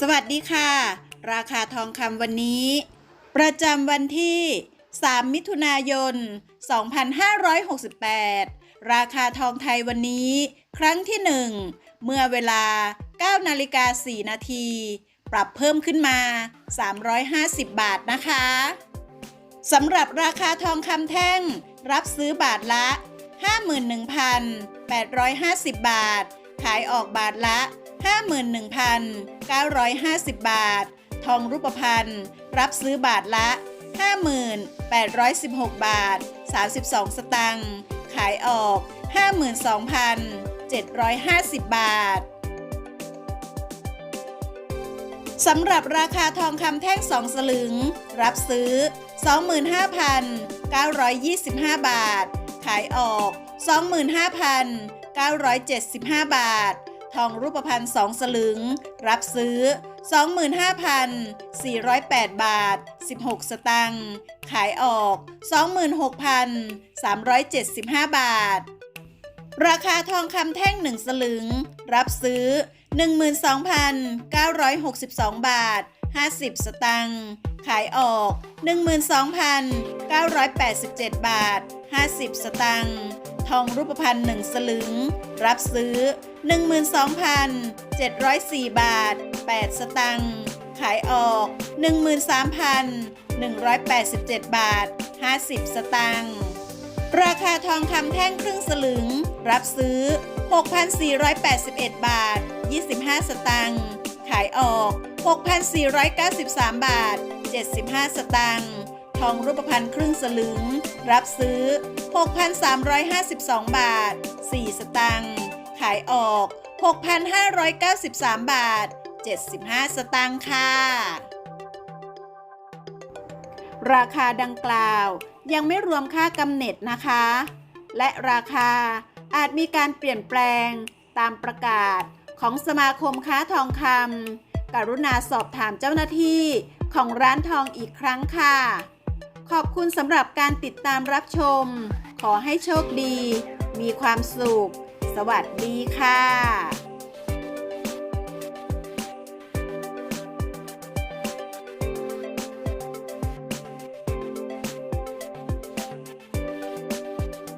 สวัสดีค่ะ ราคาทองคำวันนี้ ประจำวันที่ 3 มิถุนายน 2568 ราคาทองไทยวันนี้ ครั้งที่ 1 เมื่อเวลา 9 นาฬิกา 4 นาที ปรับเพิ่มขึ้นมา 350 บาทนะคะสำหรับราคาทองคำแท่ง รับซื้อบาทละ 51,850 บาท ขายออกบาทละ 51,950 บาท ทองรูปพรรณรับซื้อบาทละ 5,816 บาท 32 สตังค์ขายออก 52,750 บาทสำหรับราคาทองคำแท่ง 2 สลึง รับซื้อ 25,925 บาท ขายออก 25,975 บาท ทองรูปพรรณ2สลึง รับซื้อ 25,408 บาท 16 สตังค์ ขายออก 26,375 บาท ราคาทองคำแท่ง 1 สลึง รับซื้อ 12,962 บาท 50 สตังค์ ขายออก 12,987 บาท 50 สตังค์ ทองรูปพรรณ1สลึง รับซื้อ 12,704 บาท 8 สตังค์ ขายออก 13,187 บาท 50 สตังค์ราคาทองคำแท่งครึ่งสลึง รับซื้อ 6,481 บาท 25 สตังค์ ขายออก 6,493 บาท 75 สตังค์ องรูปพรรณครึ่งสลึง รับซื้อ 6,352 บาท 4 สตังค์ ขายออก 6,593 บาท 75 สตังค์ค่ะ ราคาดังกล่าวยังไม่รวมค่ากำเนิดนะคะ และราคาอาจมีการเปลี่ยนแปลงตามประกาศของสมาคมค้าทองคำกรุณาสอบถามเจ้าหน้าที่ของร้านทองอีกครั้งค่ะ ขอบคุณสำหรับการติดตามรับชม ขอให้โชคดี มีความสุข สวัสดีค่ะ